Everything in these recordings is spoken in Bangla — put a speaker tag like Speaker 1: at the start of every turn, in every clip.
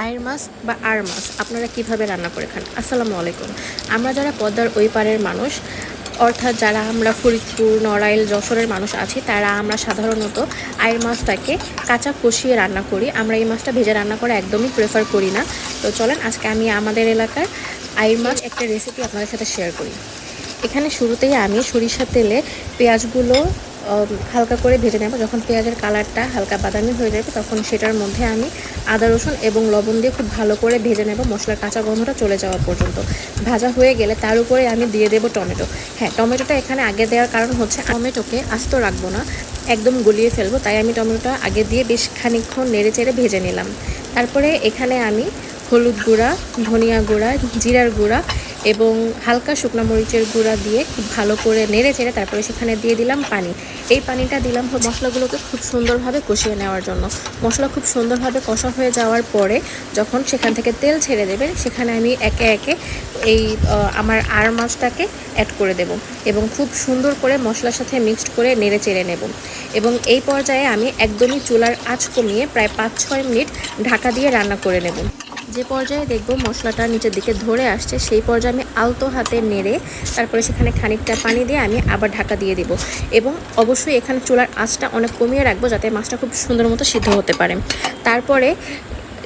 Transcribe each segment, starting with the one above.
Speaker 1: আয়ের মাছ বা আর মাছ, আপনারা কীভাবে রান্না করে খান? আসসালামু আলাইকুম। আমরা যারা পদ্মার ওই পারের মানুষ, অর্থাৎ যারা আমরা ফরিদপুর, নড়াইল, যশোরের মানুষ আছি, তারা আমরা সাধারণত আয়ের মাছটাকে কাঁচা কষিয়ে রান্না করি। আমরা এই মাছটা ভেজে রান্না করে একদমই প্রেফার করি না। তো চলেন, আজকে আমি আমাদের এলাকার আয়ের মাছ একটা রেসিপি আপনাদের সাথে শেয়ার করি। এখানে শুরুতেই আমি সরিষার তেলে পেঁয়াজগুলো হালকা করে ভেজে নেব। যখন পেঁয়াজের কালারটা হালকা বাদামি হয়ে যাবে, তখন সেটার মধ্যে আমি আদা, রসুন এবং লবণ দিয়ে খুব ভালো করে ভেজে নেব। মশলার কাঁচা গন্ধটা চলে যাওয়া পর্যন্ত। ভাজা হয়ে গেলে তার উপরে আমি দিয়ে দেবো টমেটো। হ্যাঁ টমেটোটা এখানে আগে দেওয়ার কারণ হচ্ছে টমেটোকে আস্ত রাখব না, একদম গলিয়ে ফেলব। তাই আমি টমেটোটা আগে দিয়ে বেশ খানিকক্ষণ নেড়ে চেড়ে ভেজে নিলাম। তারপরে এখানে আমি হলুদ গুঁড়া, ধনিয়া গুঁড়া, জিরার গুঁড়া এবং হালকা শুকনো মরিচের গুঁড়া দিয়ে খুব ভালো করে নেড়ে চেড়ে তারপরে সেখানে দিয়ে দিলাম পানি। এই পানিটা দিলাম মশলাগুলোকে খুব সুন্দরভাবে কষিয়ে নেওয়ার জন্য। মশলা খুব সুন্দরভাবে কষা হয়ে যাওয়ার পরে যখন সেখান থেকে তেল ছেড়ে দেবে সেখানে আমি একে একে এই আমার আর মাছটাকে অ্যাড করে দেব এবং খুব সুন্দর করে মশলার সাথে মিক্সড করে নেড়ে চেড়ে নেব। এবং এই পর্যায়ে আমি একদমই চুলার আঁচ কমিয়ে প্রায় পাঁচ ছয় মিনিট ঢাকা দিয়ে রান্না করে নেব। যে পর্যায়ে দেখব মশলাটা নিচের দিকে ধরে আসছে, সেই পর্যায়ে আমি আলতো হাতে নেড়ে তারপরে সেখানে খানিকটা পানি দিয়ে আমি আবার ঢাকা দিয়ে দিব এবং অবশ্যই এখানে চুলার আঁচটা অনেক কমিয়ে রাখব যাতে মাছটা খুব সুন্দর মতো সিদ্ধ হতে পারে। তারপরে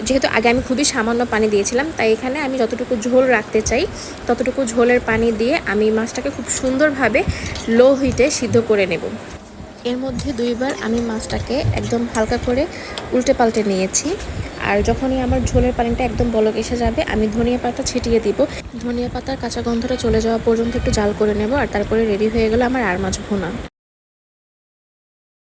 Speaker 1: যেহেতু আগে আমি খুবই সামান্য পানি দিয়েছিলাম, তাই এখানে আমি যতটুকু ঝোল রাখতে চাই ততটুকু ঝোলের পানি দিয়ে আমি মাছটাকে খুব সুন্দরভাবে লো হিটে সিদ্ধ করে নেব। এর মধ্যে দুইবার আমি মাছটাকে একদম হালকা করে উল্টে পাল্টে নিয়েছি। আর যখনই আমার ঝোলের পানিটা একদম বলক এসে যাবে, আমি ধনিয়া পাতা ছিটিয়ে দিব। ধনিয়া পাতার কাঁচা গন্ধটা চলে যাওয়া পর্যন্ত একটু জাল করে নেব আর তারপরে রেডি হয়ে গেল আমার আর মাছ ভুনা।